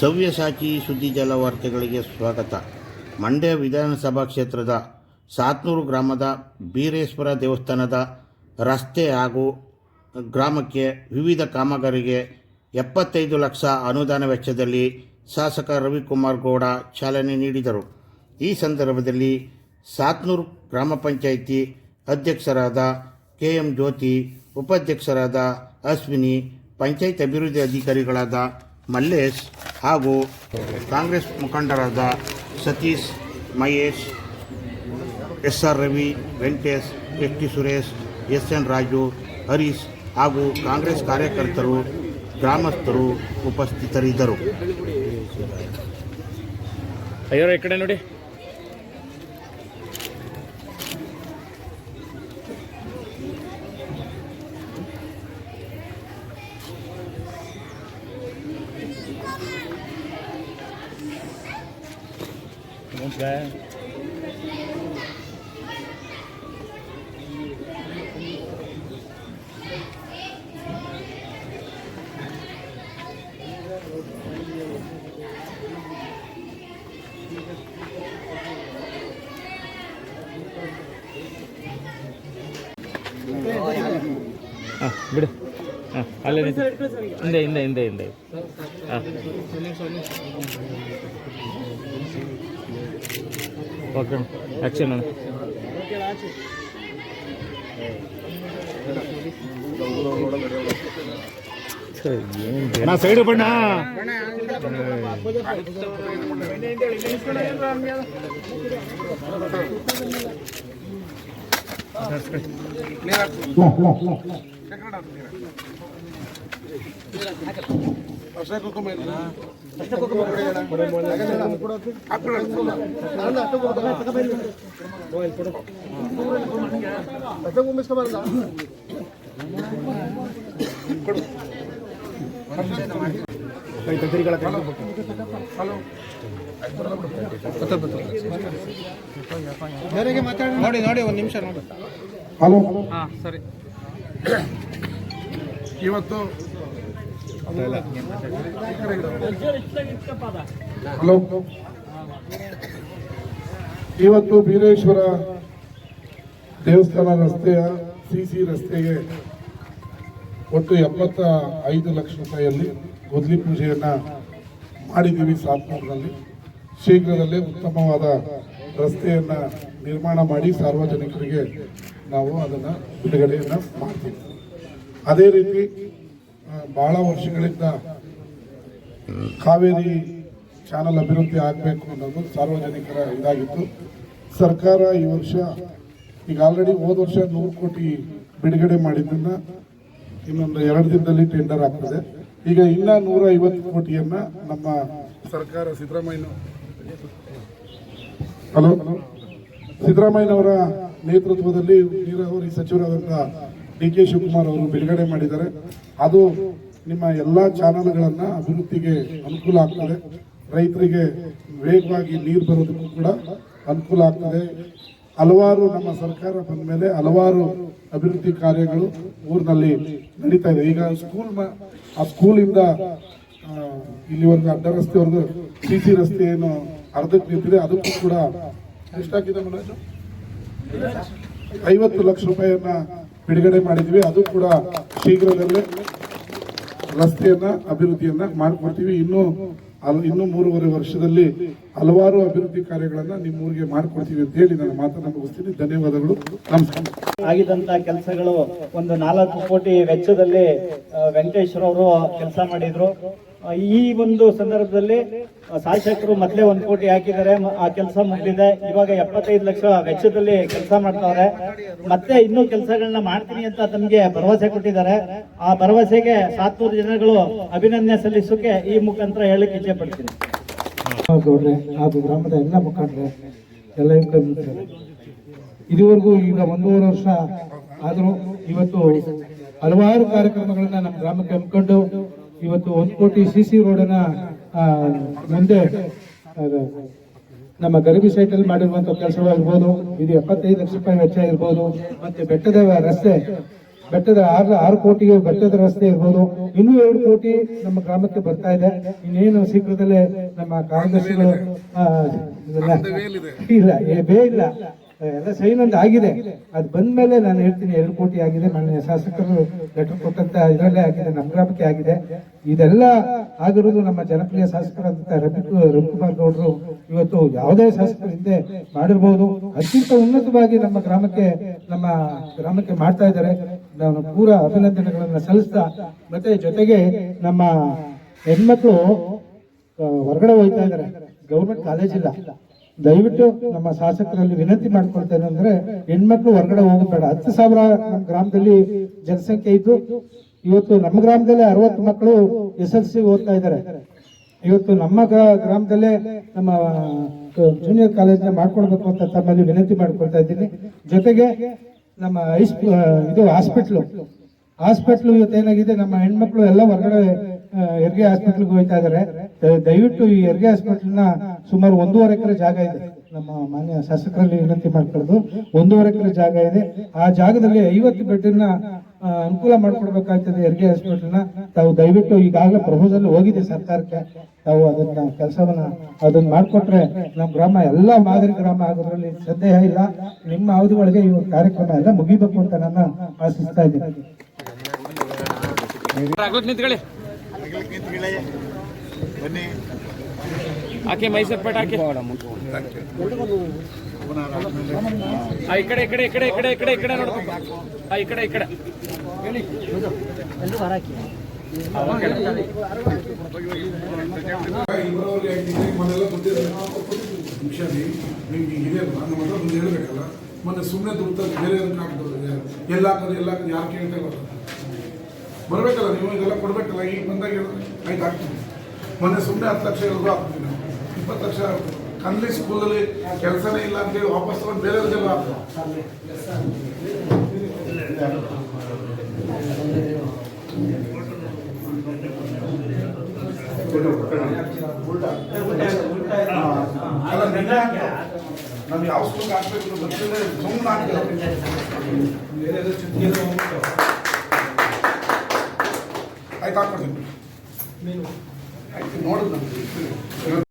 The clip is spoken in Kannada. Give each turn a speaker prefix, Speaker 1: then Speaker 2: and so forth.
Speaker 1: ಸವ್ಯಸಾಚಿ ಸುದ್ದಿ ವಾರ್ತೆಗಳಿಗೆ ಸ್ವಾಗತ. ಮಂಡ್ಯ ವಿಧಾನಸಭಾ ಕ್ಷೇತ್ರದ ಸಾತ್ನೂರು ಗ್ರಾಮದ ಬೀರೇಶ್ವರ ದೇವಸ್ಥಾನದ ರಸ್ತೆ ಹಾಗೂ ಗ್ರಾಮಕ್ಕೆ ವಿವಿಧ ಕಾಮಗಾರಿಗೆ ಎಪ್ಪತ್ತೈದು ಲಕ್ಷ ಅನುದಾನ ವೆಚ್ಚದಲ್ಲಿ ಶಾಸಕ ರವಿಕುಮಾರ್ ಗೌಡ ಚಾಲನೆ ನೀಡಿದರು. ಈ ಸಂದರ್ಭದಲ್ಲಿ ಸಾತ್ನೂರು ಗ್ರಾಮ ಪಂಚಾಯಿತಿ ಅಧ್ಯಕ್ಷರಾದ ಕೆ ಎಂ ಜ್ಯೋತಿ, ಉಪಾಧ್ಯಕ್ಷರಾದ ಅಶ್ವಿನಿ, ಪಂಚಾಯತ್ ಅಭಿವೃದ್ಧಿ ಅಧಿಕಾರಿಗಳಾದ ಮಲ್ಲೇಶ್ ಹಾಗೂ ಕಾಂಗ್ರೆಸ್ ಮುಖಂಡರಾದ Satish, Mahesh S R Ravi, Venkatesh S T Suresh, S N Raju, Harish ಹಾಗೂ ಕಾಂಗ್ರೆಸ್ ಕಾರ್ಯಕರ್ತರು, ಗ್ರಾಮಸ್ಥರು ಉಪಸ್ಥಿತರಿದ್ದರು.
Speaker 2: ಅಯ್ಯೋ ಈ ಕಡೆ ನೋಡಿ. ಹಾಂ ಬಿಡು ಹಾಂ ಅಲ್ಲೇ ನಿಂತು ಹಿಂದೆ ಹಿಂದೆ ಹಿಂದೆ ఓకే యాక్షన్ అన్న నా సైడ్
Speaker 3: పడినా క్లియర్
Speaker 4: ನೋಡಿ ನೋಡಿ ಒಂದು ನಿಮಿಷ ನೋಡಿ
Speaker 3: ಹಲೋ.
Speaker 4: ಹಾಂ ಸರಿ.
Speaker 3: ಇವತ್ತು ಹಲೋ. ಇವತ್ತು ಬೀರೇಶ್ವರ ದೇವಸ್ಥಾನ ರಸ್ತೆಯ ಸಿಸಿ ಸಿ ರಸ್ತೆಗೆ ಒಟ್ಟು ಎಪ್ಪತ್ತ ಐದು ಲಕ್ಷ ರೂಪಾಯಿಯಲ್ಲಿ ಗುದ್ಲಿ ಪೂಜೆಯನ್ನು ಮಾಡಿದ್ದೀವಿ ಸಾತ್ನೂರಿನಲ್ಲಿ. ಶೀಘ್ರದಲ್ಲೇ ಉತ್ತಮವಾದ ರಸ್ತೆಯನ್ನ ನಿರ್ಮಾಣ ಮಾಡಿ ಸಾರ್ವಜನಿಕರಿಗೆ ನಾವು ಅದನ್ನು ಬಿಡುಗಡೆಯನ್ನು ಮಾಡ್ತೀವಿ. ಅದೇ ರೀತಿ ಬಹಳ ವರ್ಷಗಳಿಂದ ಕಾವೇರಿ ಚಾನಲ್ ಅಭಿವೃದ್ಧಿ ಆಗಬೇಕು ಅನ್ನೋದು ಸಾರ್ವಜನಿಕರ ಇದಾಗಿತ್ತು. ಸರ್ಕಾರ ಈ ವರ್ಷ, ಈಗ ಆಲ್ರೆಡಿ ಹೋದ ವರ್ಷ ನೂರು ಕೋಟಿ ಬಿಡುಗಡೆ ಮಾಡಿದ್ದನ್ನು ಇನ್ನೊಂದು ಎರಡು ದಿನದಲ್ಲಿ ಟೆಂಡರ್ ಆಗ್ತದೆ. ಈಗ ಇನ್ನ ನೂರ ಐವತ್ತು ಕೋಟಿಯನ್ನ ನಮ್ಮ ಸರ್ಕಾರ ಸಿದ್ದರಾಮಯ್ಯ ಹಲೋ? ಸಿದ್ದರಾಮಯ್ಯನವರ ನೇತೃತ್ವದಲ್ಲಿ ನೀರಾವರಿ ಸಚಿವರಾದಂಥ ಡಿ ಕೆ ಶಿವಕುಮಾರ್ ಅವರು ಬಿಡುಗಡೆ ಮಾಡಿದ್ದಾರೆ. ಅದು ನಿಮ್ಮ ಎಲ್ಲ ಚಾನಲ್ಗಳನ್ನ ಅಭಿವೃದ್ಧಿಗೆ ಅನುಕೂಲ ಆಗ್ತದೆ. ರೈತರಿಗೆ ವೇಗವಾಗಿ ನೀರು ಬರೋದಕ್ಕೂ ಕೂಡ ಅನುಕೂಲ ಆಗ್ತದೆ. ಹಲವಾರು ನಮ್ಮ ಸರ್ಕಾರ ಬಂದ ಮೇಲೆ ಹಲವಾರು ಅಭಿವೃದ್ಧಿ ಕಾರ್ಯಗಳು ಊರಿನಲ್ಲಿ ನಡೀತಾ ಇದೆ. ಈಗ ಸ್ಕೂಲ್ ಆ ಸ್ಕೂಲಿಂದ ಇಲ್ಲಿವರೆಗೂ ಅಡ್ಡ ರಸ್ತೆವರೆಗೂ ಸಿ ಸಿ ರಸ್ತೆ ಏನು ಅರ್ಧಕ್ಕೆ ನಿಂತಿದೆ. ಅದಕ್ಕೂ ಕೂಡ ಎಷ್ಟಾಗಿದೆ ಮನೋಜ್? ಐವತ್ತು ಲಕ್ಷ ರೂಪಾಯಿಯನ್ನ ಬಿಡುಗಡೆ ಮಾಡಿದ್ವಿ ಅದು ಕೂಡ ಶೀಘ್ರದಲ್ಲೇ ರಸ್ತೆಯನ್ನ, ಅಭಿವೃದ್ಧಿಯನ್ನ ಮಾಡಿಕೊಡ್ತೀವಿ. ಇನ್ನು ಅಲ್ ಇನ್ನು ಮೂರುವರೆ ವರ್ಷದಲ್ಲಿ ಹಲವಾರು ಅಭಿವೃದ್ಧಿ ಕಾರ್ಯಗಳನ್ನ ನಿಮ್ಮ ಊರಿಗೆ ಮಾಡಿಕೊಡ್ತೀವಿ ಅಂತ ಹೇಳಿ ನನ್ನ ಮಾತನ್ನ ಮುಗಿಸ್ತೀನಿ. ಧನ್ಯವಾದಗಳು. ನಮಸ್ಕಾರ.
Speaker 5: ಆಗಿದಂತ ಕೆಲಸಗಳು ಒಂದು ನಾಲ್ಕು ಕೋಟಿ ವೆಚ್ಚದಲ್ಲಿ ವೆಂಕಟೇಶ್ವರ ಅವರು ಕೆಲಸ ಮಾಡಿದ್ರು. ಈ ಒಂದು ಸಂದರ್ಭದಲ್ಲಿ ಶಾಸಕರು ಮೊದಲೇ ಒಂದು ಕೋಟಿ ಹಾಕಿದ್ದಾರೆ ಆ ಕೆಲಸ ಮುಗಿದಿದೆ. ಇವಾಗ ಎಪ್ಪತ್ತೈದು ಲಕ್ಷ ವೆಚ್ಚದಲ್ಲಿ ಕೆಲಸ ಮಾಡ್ತಾವ್ರೆ. ಮತ್ತೆ ಇನ್ನೂ ಕೆಲಸಗಳನ್ನ ಮಾಡ್ತೀನಿ ಅಂತ ತಮಗೆ ಭರವಸೆ ಕೊಟ್ಟಿದ್ದಾರೆ. ಆ ಭರವಸೆಗೆ ಸಾತ್ತೂರು ಜನಗಳು ಅಭಿನಂದನೆ ಸಲ್ಲಿಸೋಕೆ ಈ ಮುಖಾಂತರ ಹೇಳಕ್ಕೆ ಇಚ್ಛೆ ಪಡ್ತೀನಿ.
Speaker 6: ಹಾಗೂ ಗ್ರಾಮದ ಎಲ್ಲ ಮುಖಂಡರು, ಎಲ್ಲ ಇದುವರೆಗೂ ಈಗ ಒಂದೂವರೆ ವರ್ಷ ಆದರೂ ಇವತ್ತು ಹಲವಾರು ಕಾರ್ಯಕ್ರಮಗಳನ್ನ ನಮ್ಮ ಗ್ರಾಮಕ್ಕೆ ಹಮ್ಮಿಕೊಂಡು ಇವತ್ತು ಒಂದು ಕೋಟಿ ಸಿ ಸಿ ರೋಡನ್ನ ಮುಂದೆ ನಮ್ಮ ಗರಿಬಿ ಸೈಟ್ ಅಲ್ಲಿ ಮಾಡಿರುವಂತ ಕೆಲಸವಾಗಿರ್ಬೋದು ಇದು ಎಪ್ಪತ್ತೈದು ಲಕ್ಷ ರೂಪಾಯಿ ವೆಚ್ಚ ಇರ್ಬೋದು ಮತ್ತೆ ಬೆಟ್ಟದ ರಸ್ತೆ ಬೆಟ್ಟದ ಆರು ಆರು ಕೋಟಿಗೆ ಬೆಟ್ಟದ ರಸ್ತೆ ಇರ್ಬೋದು ಇನ್ನೂ ಎರಡು ಕೋಟಿ ನಮ್ಮ ಗ್ರಾಮಕ್ಕೆ ಬರ್ತಾ ಇದೆ. ಇನ್ನೇನು ಶೀಘ್ರದಲ್ಲೇ ನಮ್ಮ ಇದನ್ನ- ಇಲ್ಲ ಬೇ ಇಲ್ಲ. ಎಲ್ಲ ಸೈನ್ ಒಂದು ಆಗಿದೆ. ಅದು ಬಂದ್ಮೇಲೆ ನಾನು ಹೇಳ್ತೀನಿ, ಎರಡು ಕೋಟಿ ಆಗಿದೆ, ಮಾನ್ಯ ಶಾಸಕರು ಲೆಟರ್ ಕೊಟ್ಟಂತ ಇದರಲ್ಲೇ ಆಗಿದೆ, ನಮ್ಮ ಗ್ರಾಮಕ್ಕೆ ಆಗಿದೆ. ಇದೆಲ್ಲ ಆಗಿರೋದು ನಮ್ಮ ಜನಪ್ರಿಯ ಶಾಸಕರಾದಂತ ರವಿ ರವಿಕುಮಾರ್ ಗೌಡರು ಇವತ್ತು ಯಾವುದೇ ಶಾಸಕರು ಹಿಂದೆ ಮಾಡಿರ್ಬೋದು. ಅತ್ಯಂತ ಉನ್ನತವಾಗಿ ನಮ್ಮ ಗ್ರಾಮಕ್ಕೆ ನಮ್ಮ ಗ್ರಾಮಕ್ಕೆ ಮಾಡ್ತಾ ಇದ್ದಾರೆ. ನಾನು ಪೂರ ಅಭಿನಂದನೆಗಳನ್ನ ಸಲ್ಲಿಸ್ತಾ, ಮತ್ತೆ ಜೊತೆಗೆ ನಮ್ಮ ಹೆಣ್ಮಕ್ಳು ಹೊರಗಡೆ ಹೋಗ್ತಾ ಇದ್ದಾರೆ. ಗೌರ್ಮೆಂಟ್ ಕಾಲೇಜ್ ಇಲ್ಲ. ದಯವಿಟ್ಟು ನಮ್ಮ ಶಾಸಕರಲ್ಲಿ ವಿನಂತಿ ಮಾಡ್ಕೊಳ್ತೇನೆ ಅಂದ್ರೆ ಹೆಣ್ಮಕ್ಳು ಹೊರಗಡೆ ಹೋಗಬೇಡ. ಬೇಡ ಹತ್ತು ಸಾವಿರ ಗ್ರಾಮದಲ್ಲಿ ಜನಸಂಖ್ಯೆ ಇದ್ದು, ಇವತ್ತು ನಮ್ಮ ಗ್ರಾಮದಲ್ಲೇ ಅರವತ್ತು ಮಕ್ಕಳು ಎಸ್ ಎಲ್ ಸಿ ಓದ್ತಾ ಇದ್ದಾರೆ. ಇವತ್ತು ನಮ್ಮ ಗ್ರಾ- ಗ್ರಾಮದಲ್ಲೇ ನಮ್ಮ ಜೂನಿಯರ್ ಕಾಲೇಜ್ನ ಮಾಡ್ಕೊಡ್ಬೇಕು ಅಂತ ತಮ್ಮಲ್ಲಿ ವಿನಂತಿ ಮಾಡ್ಕೊಳ್ತಾ ಇದ್ದೀನಿ. ಜೊತೆಗೆ ನಮ್ಮ ಐಸ್ ಇದು ಹಾಸ್ಪಿಟ್ಲು ಹಾಸ್ಪಿಟ್ಲು ಇವತ್ತು ಏನಾಗಿದೆ, ನಮ್ಮ ಹೆಣ್ಮಕ್ಳು ಎಲ್ಲ ಹೊರಗಡೆ ಹೆರಿಗೆ ಹಾಸ್ಪಿಟ್ಲ್ಗೆ ಹೋಗ್ತಾ ಇದ್ದಾರೆ. ದಯವಿಟ್ಟು ಈ ಹೆರಿಗೆ ಹಾಸ್ಪಿಟ್ಲ್ನ ಸುಮಾರು ಒಂದೂವರೆ ಎಕರೆ ಜಾಗ ಇದೆ. ನಮ್ಮ ಮಾನ್ಯ ಶಾಸಕರಲ್ಲಿ ವಿನಂತಿ ಮಾಡ್ಕೊಳ್ಳೋದು ಒಂದೂವರೆ ಎಕರೆ ಜಾಗ ಇದೆ. ಆ ಜಾಗದಲ್ಲಿ ಐವತ್ತು ಬೆಡ್ನ ಅನುಕೂಲ ಮಾಡ್ಕೊಡ್ಬೇಕಾಗ್ತದೆ ಹೆರಿಗೆ ಹಾಸ್ಪಿಟಲ್ನ. ತಾವು ದಯವಿಟ್ಟು ಈಗಾಗಲೇ ಪ್ರಪೋಸಲ್ ಹೋಗಿದೆ ಸರ್ಕಾರಕ್ಕೆ. ತಾವು ಅದನ್ನ ಕೆಲಸವನ್ನ ಅದನ್ನ ಮಾಡಿಕೊಟ್ರೆ ನಮ್ಮ ಗ್ರಾಮ ಎಲ್ಲ ಮಾದರಿ ಗ್ರಾಮ ಆಗೋದ್ರಲ್ಲಿ ಸಂದೇಹ ಇಲ್ಲ. ನಿಮ್ಮ ಅವಧಿಗಳಿಗೆ ಈ ಒಂದು ಕಾರ್ಯಕ್ರಮ ಎಲ್ಲ ಮುಗಿಬೇಕು ಅಂತ ನಾನು ಆಶಿಸ್ತಾ ಇದ್ದೀನಿ.
Speaker 2: ಅಗ್ಲಕ್ಕೆ ಹಾಕಿ ಮೈಸೂರು ಪೇಟ ಹಾಕಿ ಆ, ಈ ಕಡೆ ಈ ಕಡೆ ಈ ಕಡೆ ಈ ಕಡೆ ಈ ಕಡೆ ಈ ಕಡೆ ನೋಡ್ಬೇಕು ಆ, ಈ ಕಡೆ ಈ ಕಡೆ.
Speaker 3: ನಿಮ್ಗೆ ಹೇಳ್ಬೇಕಲ್ಲ ಮೊನ್ನೆ ಸುಮ್ಮನೆ ಬೇರೆ ಎಲ್ಲ ಹಾಕೋದು ಎಲ್ಲ ಯಾರು ಕೇಳ್ತಾ ಬರಬೇಕಲ್ಲ ನೀವು ಇದೆಲ್ಲ ಕೊಡ್ಬೇಕಲ್ಲ ಈಗ ಬಂದಾಗ ಆಯ್ತು ಮೊನ್ನೆ ಸುಮ್ಮನೆ ಹತ್ತು ಲಕ್ಷ ಇರೋದು ಹಾಕ್ತೀನಿ ನಾವು ಇಪ್ಪತ್ತು ಲಕ್ಷ ಕನ್ಲಿ ಸ್ಕೂಲಲ್ಲಿ ಕೆಲಸನೇ ಇಲ್ಲ ಅಂತೇಳಿ ವಾಪಸ್ ತಗೊಂಡು ನಿಜ ನಮ್ಗೆ ಯಾವ ಸ್ಕೂಲ್ಗೆ ಹಾಕ್ಬೇಕು ಗೊತ್ತಿಲ್ಲ ಸುಮ್ಮನೆ ಬೇರೆ ಆಯ್ತು ಹಾಕ್ಕೊಡ್ತೀನಿ ನೋಡಿದ್